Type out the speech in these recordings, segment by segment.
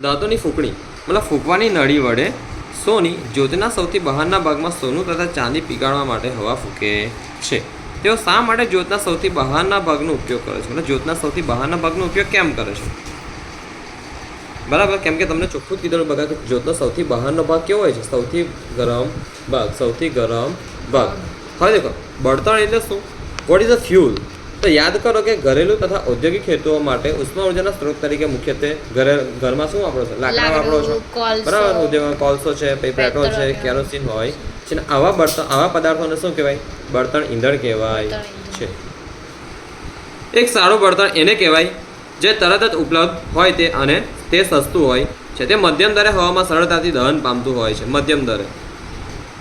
ધાતુની ફૂંકણી. મતલબ ફૂંકવાની નળી વડે સોની જ્યોતના સૌથી બહારના ભાગમાં સોનું તથા ચાંદી પીગાળવા માટે હવા ફૂંકે છે. તેઓ શા માટે જ્યોતના સૌથી બહારના ભાગનો ઉપયોગ કરે છે? મતલબ જ્યોતના સૌથી બહારના ભાગનો ઉપયોગ કેમ કરે છે? બરાબર, કેમ કે તમને ચોખ્ખું જ કીધેલું બગા કે જ્યોતનો સૌથી બહારનો ભાગ કેવો હોય છે? સૌથી ગરમ ભાગ, સૌથી ગરમ ભાગ. હવે દેખો, બળતણ એટલે શું? વોટ ઇઝ અ ફ્યુલ તો યાદ કરો કે ઘરેલું તથા ઔદ્યોગિક હેતુઓ માટે ઉષ્મા ઉર્જાના સ્ત્રોત તરીકે મુખ્યત્વે ઘરે ઘરમાં શું વાપરો છો? લાકડા વાપરો છો? બરાબર ઉદ્યોગમાં કોલસો છે પછી પેટ્રોલ છે કેરોસીન હોય. છે ને આવા બળતણ આવા પદાર્થોને શું કહેવાય? બળતણ ઈંધણ કહેવાય. છે. એક સારું બળતણ એને કહેવાય જે તરત જ ઉપલબ્ધ હોય તે અને તે સસ્તું હોય છે. તે મધ્યમ દરે હવામાં સરળતાથી દહન પામતું હોય છે. મધ્યમ દરે.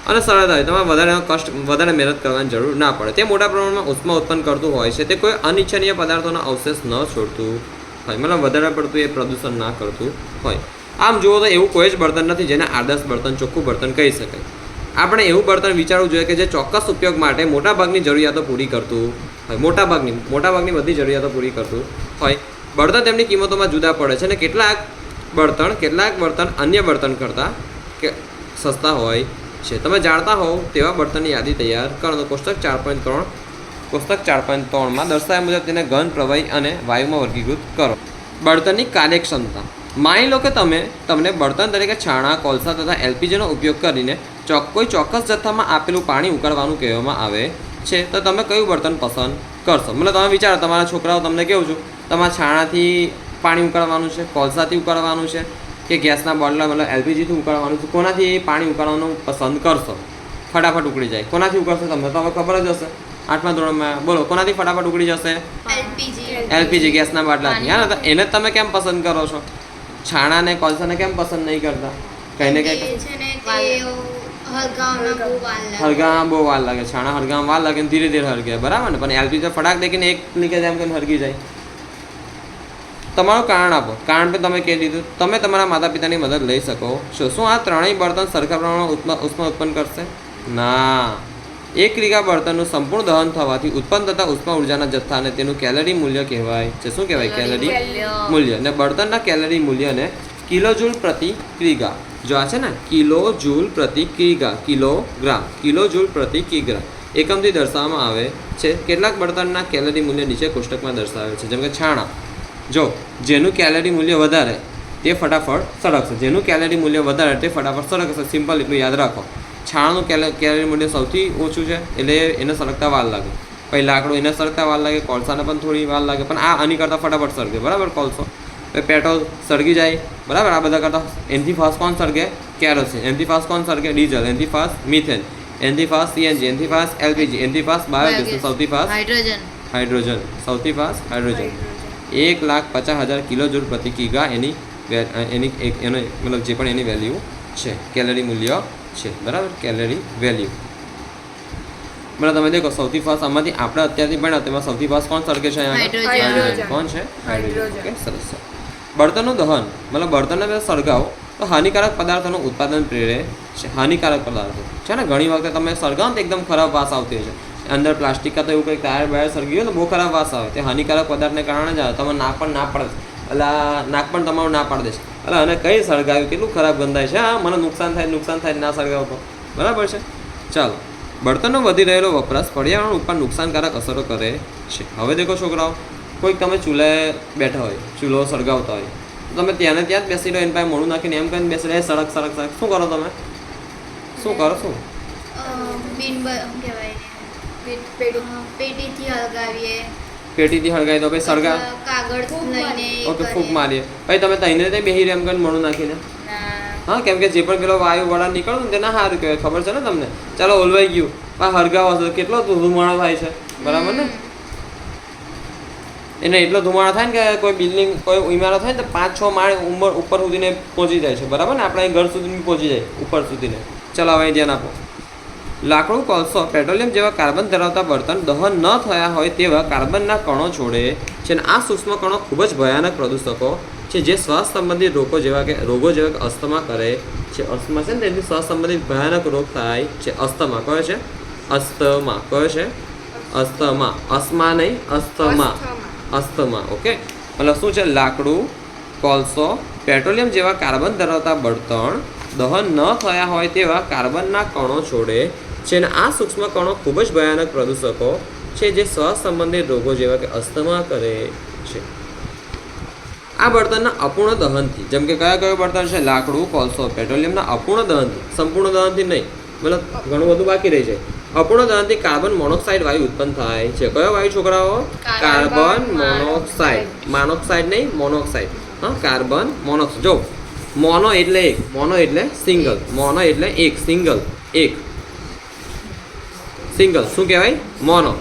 અને સરળતા હોય. તમારે વધારે કષ્ટ વધારે મહેનત કરવાની જરૂર ના પડે. તે મોટા પ્રમાણમાં ઉષ્મા ઉત્પન્ન કરતું હોય છે. તે કોઈ અનિચ્છનીય પદાર્થોના અવશેષ ન છોડતું હોય. મતલબ વધારે પડતું એ પ્રદૂષણ ના કરતું હોય. આમ જુઓ તો એવું કોઈ જ બર્તન નથી જેને આદર્શ બર્તન ચોખ્ખું બર્તન કહી શકાય. આપણે એવું બર્તન વિચારવું જોઈએ કે જે ચોક્કસ ઉપયોગ માટે મોટાભાગની જરૂરિયાતો પૂરી કરતું હોય. મોટાભાગની મોટાભાગની બધી જરૂરિયાતો પૂરી કરતું હોય. બળતણ તેમની કિંમતોમાં જુદા પડે છે અને કેટલાક બળતણ કેટલાક બળતણ અન્ય બળતણ કરતાં કે, સસ્તા હોય. છે. તમે જાણતા હોવ તેવા બળતણની યાદી તૈયાર કરો. કોષ્ટક ચાર પોઈન્ટ ત્રણ, કોષ્ટક ચાર પોઈન્ટ ત્રણમાં દર્શાવ્યા મુજબ તેને ઘન, પ્રવાહી અને વાયુમાં વર્ગીકૃત કરો. બળતણની કાર્યક્ષમતા. માની લો કે તમે, તમને બળતણ તરીકે છાણા, કોલસા તથા એલપીજીનો ઉપયોગ કરીને ચોક, કોઈ ચોક્કસ જથ્થામાં આપેલું પાણી ઉકાળવાનું કહેવામાં આવે છે, તો તમે કયું બળતણ પસંદ કરશો? મતલબ તમે વિચારો, તમારા છોકરાઓ તમને કેવું છું? તમારા છાણાથી પાણી ઉકાળવાનું છે, કોલસાથી ઉકાળવાનું છે કે ગેસના બોટલા મતલબ એલપીજીથી ઉકાળવાનું છે કોનાથી એ પાણી ઉકાળવાનું પસંદ કરશો? ફટાફટ ઉકળી જાય. કોનાથી ઉકળશો તમને તો હવે ખબર જ હશે. આઠમા ધોરણમાં બોલો કોનાથી ફટાફટ ઉકળી જશે? એલપીજી. ગેસના બાટલાથી. હા તો એને તમે કેમ પસંદ કરો છો? છાણાને કોલસાને કેમ પસંદ નહીં કરતા? કંઈ ને કંઈ છે ને બહુ વાર લાગે. હળગામાં બહુ વાર લાગે. છાણા હળગામાં વાર લાગે ધીરે ધીરે હળગે. બરાબર ને? પણ એલપીજી ફટાક દેખીને એક નીકળે એમ કે હળગી જાય. તમારું કારણ આપો. કારણ પણ તમે કહી દીધું. તમે તમારા માતા પિતાની મદદ લઈ શકો. છો શું આ ત્રણેય બળતણ સરખા પ્રમાણમાં ઉષ્મા ઉત્પન્ન કરશે? ના. એક રીગા બળતણનું સંપૂર્ણ દહન થવાથી ઉત્પન્ન થતા ઉષ્મા ઉર્જાના જથ્થાને તેનું કેલરી મૂલ્ય કહેવાય છે. શું કહેવાય? કેલરી મૂલ્ય. અને બળતણના કેલરી મૂલ્યને કિલોજૂલ પ્રતિ ક્રિગા. જો આ છે ને કિલો જૂલ પ્રતિ ક્રિગા કિલોગ્રામ. કિલો જૂલ પ્રતિ કિગ્રામ એકમથી દર્શાવવામાં આવે છે. કેટલાક બળતણના કેલરી મૂલ્ય નીચે કોષ્ટકમાં દર્શાવે છે. જેમ કે છાણા. જો જેનું કેલરી મૂલ્ય વધારે તે ફટાફટ સળગશે જેનું કેલરી મૂલ્ય વધારે તે ફટાફટ સળગશે સિમ્પલ એટલું યાદ રાખો. છાણનું કેલ કેલરી મૂલ્ય સૌથી ઓછું છે એટલે એને સળગતા વાર લાગે. પછી લાકડું એને સળગતા વાર લાગે કોલસાને પણ થોડી વાર લાગે પણ આ આની કરતાં ફટાફટ સળગે બરાબર કોલસો? પેટ્રોલ સળગી જાય. બરાબર આ બધા કરતાં એનથી ફાસ્ટ કોણ સળગે કેરોસીન. એનથી ફાસ્ટ કોણ સળગે ડીઝલ. એનથી ફાસ્ટ મિથેન એનથી ફાસ્ટ સીએનજી એનથી ફાસ્ટ એલપીજી એનથી ફાસ્ટ બાયોગેસ સૌથી ફાસ્ટ હાઇડ્રોજન હાઇડ્રોજન સૌથી ફાસ્ટ હાઇડ્રોજન એક લાખ પચાસ હજાર કિલો જૂલ પ્રતિ કિગા એની એની એક એનો મતલબ જે પણ એની વેલ્યુ છે. કેલરી મૂલ્ય છે. બરાબર? Calorie value. બરાબર તમે દેખો સૌથી ફાસ્ટ આમાંથી આપણે અત્યારથી ભણ્યા તેમાં સૌથી ફાસ્ટ કોણ સળગે છે હાઇડ્રોજન. કોણ છે? હાઇડ્રોજન ઓકે સરસ બળતણનું દહન. મતલબ બળતણને બધા સળગાવો તો હાનિકારક પદાર્થોનું ઉત્પાદન પ્રેરે છે. હાનિકારક પદાર્થો. છે ને? ઘણી વખતે તમે સળગાવો તો એકદમ ખરાબ વાસ આવતી હોય છે. અંદર પ્લાસ્ટિક કાં તો એવું કંઈક ટાયર બાયર સળગી ગયું તો બહુ ખરાબ વાસ આવે. તે હાનિકારક પદાર્થને કારણે જ આવે. તમે નાક પણ ના પડે. એટલે નાક પણ તમારું ના પાડી દેશે. એટલે અને કઈ સળગાવ્યું? કેટલું ખરાબ ગંધાય છે? હા, મને નુકસાન થાય નુકસાન થાય, ના સળગાવો તો. બરાબર છે? ચાલો. બળતણનો વધી રહેલો વપરાશ પર્યાવરણ ઉપર નુકસાનકારક અસરો કરે છે. હવે દેખો છોકરાઓ કોઈક તમે ચૂલે બેઠા હોય, ચૂલો સળગાવતા હોય તમે ત્યાં ત્યાં જ બેસી રહ્યો એની પાસે મોડું નાખીને એમ કહીને બેસી રહે. સડક સડક સડક શું કરો તમે? શું કરો, શું? પેટીથી હળગાવીએ. પેટીથી હળગાવી તો પછી સળગા કાગળ લઈને ઓકે ફૂંક મારીએ. પછી તમે તઈને તે બેહી રેમ એમ કરીને મોડું નાખીને? હા કેમ કે જે પણ પેલો વાયુ વડા નીકળ્યો ને તેના હારું સારું કહેવાય. ખબર છે ને તમને? ચાલો ઓલવાઈ ગયું. આ હળગાવો છે. કેટલો ધુમાડો થાય છે? બરાબર ને? એને એટલો ધુમાડો થાય ને કે કોઈ બિલ્ડિંગ કોઈ ઇમારત થાય ને તો પાંચ છ માળ ઉંમર ઉપર સુધીને પહોંચી જાય છે. બરાબર ને? આપણે ઘર સુધી પહોંચી જાય ઉપર સુધીને. ચાલો હવે ધ્યાન આપો. લાકડું કોલસો પેટ્રોલિયમ જેવા કાર્બન ધરાવતા બળતણ દહન ન થયા હોય તેવા કાર્બનના કણો છોડે છે અને આ સૂક્ષ્મ કણો ખૂબ જ ભયાનક પ્રદૂષકો છે જે શ્વાસ સંબંધિત રોગો જેવા કે રોગો જેવા કે અસ્થમા કરે છે. અસ્થમા છે ને તેની શ્વાસ સંબંધિત ભયાનક રોગ થાય છે. અસ્થમા કયો છે? અસ્થમા કયો છે? અસ્થમા. અસ્મા નહીં અસ્થમા. અસ્થમા. ઓકે? મતલબ શું છે? લાકડું કોલસો પેટ્રોલિયમ જેવા કાર્બન ધરાવતા બળતણ દહન ન થયા હોય તેવા કાર્બનના કણો છોડે છે અને આ સૂક્ષ્મ કણો ખૂબ જ ભયાનક પ્રદૂષકો છે જે શ્વાસ સંબંધિત રોગો જેવા કે અસ્થમા કરે છે. આ બળતણના અપૂર્ણ દહનથી જેમ કે કયા કયું બળતણ છે? લાકડું કોલસો પેટ્રોલિયમના અપૂર્ણ દહનથી સંપૂર્ણ દહનથી નહીં મતલબ ઘણું બધું બાકી રહી જાય અપૂર્ણ દહનથી કાર્બન મોનોક્સાઇડ વાયુ ઉત્પન્ન થાય છે. કયો વાયુ છોકરાઓ? Carbon carbon monoxide. મોનોક્સાઇડ. નહીં મોનોક્સાઇડ. હા કાર્બન મોનોક્સાઇડ જો મોનો એટલે એક મોનો એટલે સિંગલ મોનો એટલે એક સિંગલ એક. સિંગલ શું કહેવાય? મોનો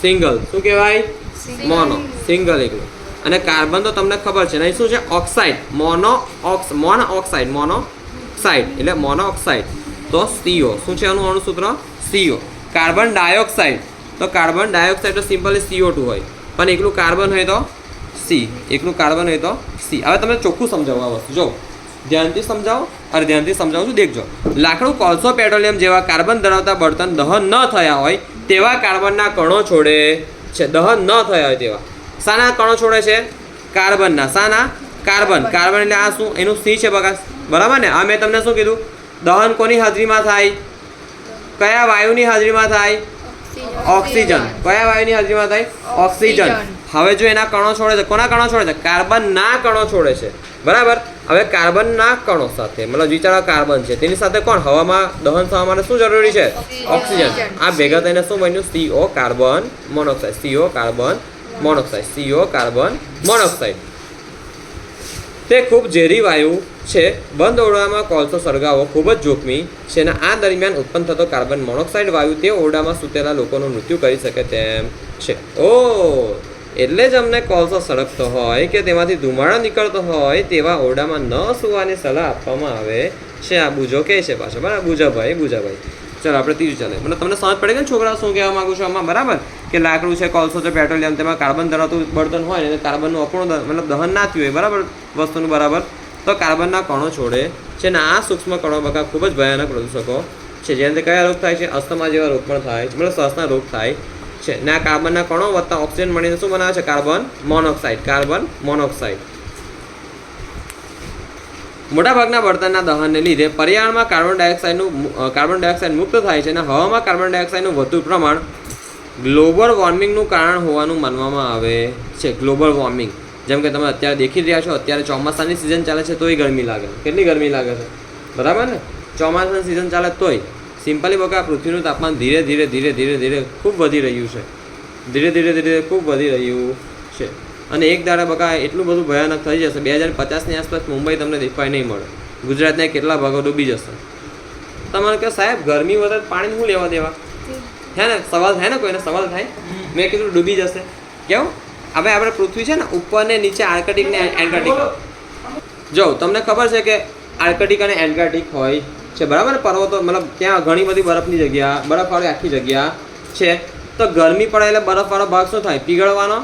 સિંગલ શું કહેવાય? મોનો સિંગલ એકલું. અને કાર્બન તો તમને ખબર છે. નહીં શું છે? ઓક્સાઇડ મોનો ઓક્સ મોનો ઓક્સાઇડ મોનો ઓક્સાઇડ એટલે મોનો ઓક્સાઇડ તો સીઓ શું છે આનું અણુસૂત્ર? સીઓ કાર્બન ડાયોક્સાઇડ તો કાર્બન ડાયોક્સાઇડ તો સિમ્પલી સીઓ ટુ હોય. પણ એકલું કાર્બન હોય તો સી એકલું કાર્બન હોય તો સી હવે તમે ચોખ્ખું સમજાવો આ વસ્તુ. જો. ધ્યાનથી સમજાવો અરે ધ્યાનથી સમજાવું છું. દેખજો. લાકડું કોલસો પેટ્રોલિયમ જેવા કાર્બન ધરાવતા બળતણ દહન ન થયા હોય તેવા કાર્બનના કણો છોડે છે. દહન ન થયા હોય તેવા. શાના કણો છોડે છે? કાર્બનના. શાના? કાર્બન. કાર્બન એટલે આ શું? એનું સી છે બગાસ. બરાબર ને? આ મેં તમને શું કીધું? દહન કોની હાજરીમાં થાય? કયા વાયુની હાજરીમાં થાય? ઓક્સિજન. કયા વાયુની હાજરીમાં થાય? ઓક્સિજન. ઓક્સિજન. હવે જો એના કણો છોડે છે કોના કણો છોડે છે? કાર્બનના કણો છોડે છે. બરાબર? હવે કાર્બનના કણો સાથે મતલબ વિચારો કાર્બન છે તેની સાથે કોણ? હવામાં દહન થવા માટે શું જરૂરી છે? ઓક્સિજન આ ભેગા થઈને શું બન્યું? CO carbon monoxide CO carbon monoxide CO carbon monoxide તે ખૂબ ઝેરી વાયુ છે. બંધ ઓરડામાં કોલસો સળગાવો ખૂબ જ જોખમી છે અને આ દરમિયાન ઉત્પન્ન થતો કાર્બન મોનોક્સાઇડ વાયુ તે ઓરડામાં સૂતેલા લોકોનું મૃત્યુ કરી શકે તેમ છે. ઓ! એટલે જ અમને કોલસો સળગતો હોય કે તેમાંથી ધુમાડો નીકળતો હોય તેવા ઓરડામાં ન સુવાની સલાહ આપવામાં આવે છે આ બુજો કહે છે પાછો, બરાબર? બુજાભાઈ બુજાભાઈ ચાલો, આપણે ત્રીજું ચાલે. મતલબ તમને સમજ પડે કે છોકરા શું કહેવા માંગુ છું આમાં? બરાબર? કે લાકડું છે કોલસો છે પેટ્રોલિયમ તેમાં કાર્બન ધરાવતું બળતણ હોય ને કાર્બનનું અપૂર્ણ મતલબ દહન ના થયું હોય, બરાબર? વસ્તુનું બરાબર? તો કાર્બનના કણો છોડે છે ને, આ સૂક્ષ્મ કણો બકા ખૂબ જ ભયાનક પ્રદૂષકો છે. જેનાથી કયા રોગ થાય છે? અસ્થમા જેવા રોગ પણ થાય છે. મતલબ શ્વાસના રોગ થાય છે. ને આ કાર્બનના કણો વત્તા ઓક્સિજન મળીને શું બનાવે છે? Carbon monoxide. Carbon monoxide. મોટાભાગના બળતણના દહનને લીધે પર્યાવરણમાં કાર્બન ડાયોક્સાઇડનું કાર્બન ડાયોક્સાઇડ મુક્ત થાય છે અને હવામાં કાર્બન ડાયોક્સાઇડનું વધુ પ્રમાણ ગ્લોબલ વોર્મિંગનું કારણ હોવાનું માનવામાં આવે છે. Global warming. જેમ કે તમે અત્યારે દેખી રહ્યા છો, અત્યારે ચોમાસાની સિઝન ચાલે છે તોય ગરમી લાગે. કેટલી ગરમી લાગે છે? બરાબર ને? ચોમાસાની સિઝન ચાલે તોય. સિમ્પલી બકા, પૃથ્વીનું તાપમાન ધીરે ધીરે ધીરે ધીરે ધીરે ખૂબ વધી રહ્યું છે. ધીરે ધીરે ધીરે ખૂબ વધી રહ્યું છે. અને એક દાડા બકા, એટલું બધું ભયાનક થઈ જશે. બે હજાર પચાસની આસપાસ મુંબઈ તમને દેખાય નહીં મળે. ગુજરાતના કેટલા ભાગો ડૂબી જશે. તમારે કે સાહેબ, ગરમી વધારે પાણી શું લેવા દેવા? હે ને, સવાલ થાય ને કોઈને? સવાલ થાય? મેં કીધું, ડૂબી જશે. કેવું હવે આપણે પૃથ્વી છે ને, ઉપર ને નીચે આર્કટિક ને એન્ટાર્ટિક જો, તમને ખબર છે કે આર્કટિક અને એન્ટાર્ટિક હોય. છે, બરાબર? ને પર્વતો, મતલબ ત્યાં ઘણી બધી બરફની જગ્યા, બરફવાળી આખી જગ્યા છે. તો ગરમી પડે એટલે બરફવાળો ભાગ શું થાય? પીગળવાનો?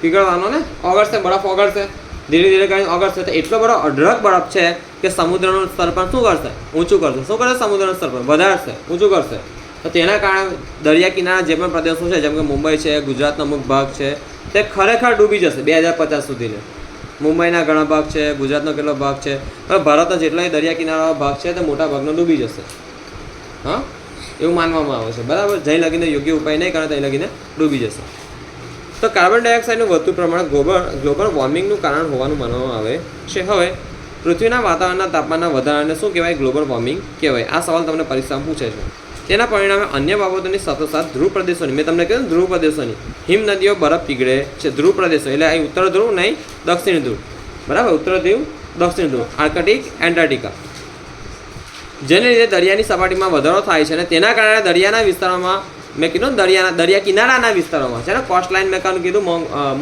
પીગળવાનો ને? ઓગળશે, બરફ ઓગળશે. ધીરે ધીરે કરીને ઓગળશે. તો એટલો બધો અઢળક બરફ છે કે સમુદ્રનું સ્તર પણ શું કરશે? ઊંચું કરશે. શું કરશે સમુદ્રનું સ્તર પણ વધારશે, ઊંચું કરશે. તો તેના કારણે દરિયા કિનારા જે પણ પ્રદેશો છે, જેમ કે મુંબઈ છે, ગુજરાતનો અમુક ભાગ છે, તે ખરેખર ડૂબી જશે બે હજાર પચાસ સુધીને. મુંબઈના ઘણા ભાગ છે, ગુજરાતનો કેટલો ભાગ છે. ભારતના જેટલાય દરિયા કિનારાનો ભાગ છે, તે મોટા ભાગનો ડૂબી જશે. હા? એવું માનવામાં આવે છે. બરાબર? જઈ લગીને યોગ્ય ઉપાય નહીં કરે ત્યાં લગીને ડૂબી જશે. તો કાર્બન ડાયોક્સાઇડનું વધતું પ્રમાણ ગ્લોબલ ગ્લોબલ વોર્મિંગનું કારણ હોવાનું માનવામાં આવે છે. હવે, પૃથ્વીના વાતાવરણના તાપમાનના વધારાને શું કહેવાય? ગ્લોબલ વોર્મિંગ કહેવાય. આ સવાલ તમને પરીક્ષામાં પૂછે છે. તેના પરિણામે અન્ય બાબતોની સાથોસાથ ધ્રુવ પ્રદેશોની. મેં તમને કહ્યું ધ્રુવ પ્રદેશોની. હિમ નદીઓ બરફ પીગળે છે, ધ્રુવ પ્રદેશો. એટલે અહીં ઉત્તર ધ્રુવ નહીં, દક્ષિણ ધ્રુવ. બરાબર? ઉત્તર ધ્રુવ, દક્ષિણ ધ્રુવ. આર્કટિક એન્ટાર્ટિકા જેને લીધે દરિયાની સપાટીમાં વધારો થાય છે અને તેના કારણે દરિયાના વિસ્તારોમાં, મેં કીધું દરિયાના, દરિયા કિનારાના વિસ્તારોમાં છે ને કોસ્ટ લાઇન મેં કીધું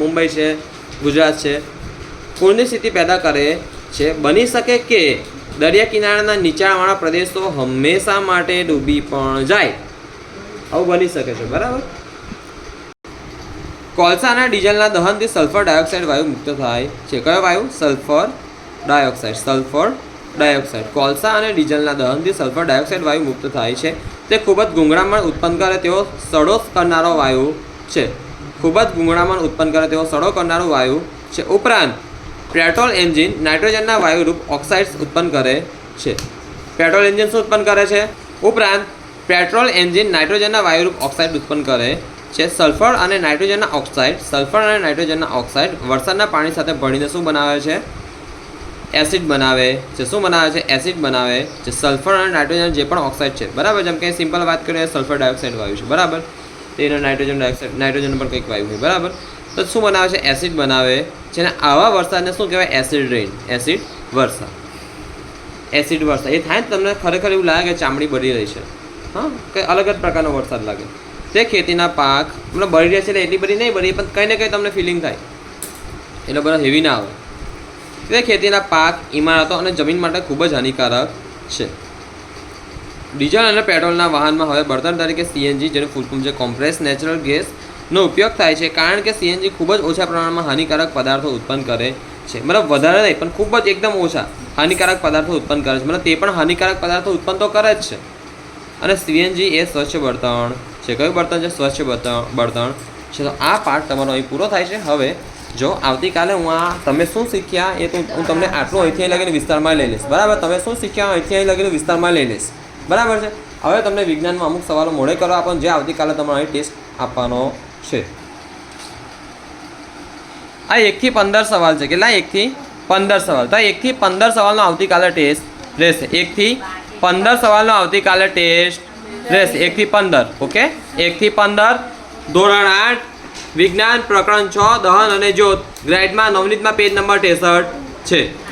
મુંબઈ છે, ગુજરાત છે. પૂરની સ્થિતિ પેદા કરે છે, બની શકે કે દરિયા કિનારાના નીચાણવાળા પ્રદેશો હંમેશા માટે ડૂબી પણ જાય. આવું બની શકે છે, બરાબર? કોલસા અને ડીઝલના દહનથી સલ્ફર ડાયોક્સાઇડ વાયુ મુક્ત થાય છે. કયો વાયુ? Sulphur dioxide. Sulphur dioxide. કોલસા અને ડીઝલના દહનથી સલ્ફર ડાયોક્સાઇડ વાયુ મુક્ત થાય છે. તે ખૂબ જ ગુંગળામણ ઉત્પન્ન કરે તેવો સડો કરનારો વાયુ છે. ખૂબ જ ગુંગળામણ ઉત્પન્ન કરે તેવો સડો કરનારો વાયુ છે. ઉપરાંત પેટ્રોલ એન્જિન નાઇટ્રોજનના વાયુરૂપ ઓક્સાઇડ્સ ઉત્પન્ન કરે છે. પેટ્રોલ એન્જિન શું ઉત્પન્ન કરે છે? ઉપરાંત, પેટ્રોલ એન્જિન નાઇટ્રોજનના વાયુરૂપ ઓક્સાઇડ ઉત્પન્ન કરે છે. સલ્ફર અને નાઇટ્રોજનના ઓક્સાઇડ, સલ્ફર અને નાઇટ્રોજનના ઓક્સાઇડ વરસાદના પાણી સાથે ભળીને શું બનાવે છે? એસિડ બનાવે છે. શું બનાવે છે? એસિડ બનાવે છે. સલ્ફર અને નાઇટ્રોજન જે પણ ઓક્સાઇડ છે. બરાબર? જેમ કે સિમ્પલ વાત કરીએ, સલ્ફર ડાયોક્સાઇડ વાયુ છે. બરાબર? તેનો નાઇટ્રોજન ડાયોક્સાઇડ, નાઇટ્રોજન પણ કંઈક વાયુ હોય. બરાબર? તો શું બનાવે છે? એસિડ બનાવે અને આવા વરસાદને શું કહેવાય? Acid rain. એસિડ વરસાદ. એસિડ વરસા એ થાય ને તમને ખરેખર એવું લાગે કે ચામડી બળી રહી છે. હા? કંઈ અલગ જ પ્રકારનો વરસાદ લાગે. તે ખેતીના પાક મતલબ બળી રહ્યા છે એટલે એટલી બધી નહીં બળી, પણ કંઈ ને કંઈ તમને ફિલિંગ થાય. એટલે બધા હેવી ના આવે. તે ખેતીના પાક, ઇમારતો અને જમીન માટે ખૂબ જ હાનિકારક છે. ડીઝલ અને પેટ્રોલના વાહનમાં હવે બળતણ તરીકે સીએનજી જેનું ફૂલકુમ છે કોમ્પ્રેસ નેચરલ ગેસનો ઉપયોગ થાય છે કારણ કે સીએનજી ખૂબ જ ઓછા પ્રમાણમાં હાનિકારક પદાર્થો ઉત્પન્ન કરે છે. મતલબ વધારે નહીં, પણ ખૂબ જ એકદમ ઓછા હાનિકારક પદાર્થો ઉત્પન્ન કરે છે. મતલબ તે પણ હાનિકારક પદાર્થો ઉત્પન્ન તો કરે જ છે. અને સીએનજી એ સ્વચ્છ બળતણ છે. કયું બળતણ છે? સ્વચ્છ બળતણ છે. તો આ પાઠ તમારો અહીં પૂરો થાય છે. હવે જો આવતીકાલે હું આ તમે શું શીખ્યા એ તો હું તમને આટલું અહીંથી અહીં લગીને વિસ્તારમાં લઈ લઈશ. બરાબર? તમે શું શીખ્યા અહીંથી અહીં લગીને વિસ્તારમાં લઈ લઈશ. બરાબર છે? હવે તમને વિજ્ઞાનમાં અમુક સવાલો મોડે કરવા આપણને જે આવતીકાલે તમારે અહીં ટેસ્ટ આપવાનો છે. આ એકથી પંદર સવાલ છે. કેટલા? એકથી પંદર સવાલ. તો એકથી પંદર સવાલનો આવતીકાલે ટેસ્ટ રહેશે. એકથી પંદર સવાલનો આવતીકાલે ટેસ્ટ રહેશે. એકથી પંદર. ઓકે? એકથી પંદર, ધોરણ આઠ, વિજ્ઞાન, પ્રકરણ છ, દહન અને જ્યોત. ગ્રાઇડમાં નવનીતમાં પેજ નંબર ત્રેસઠ છે.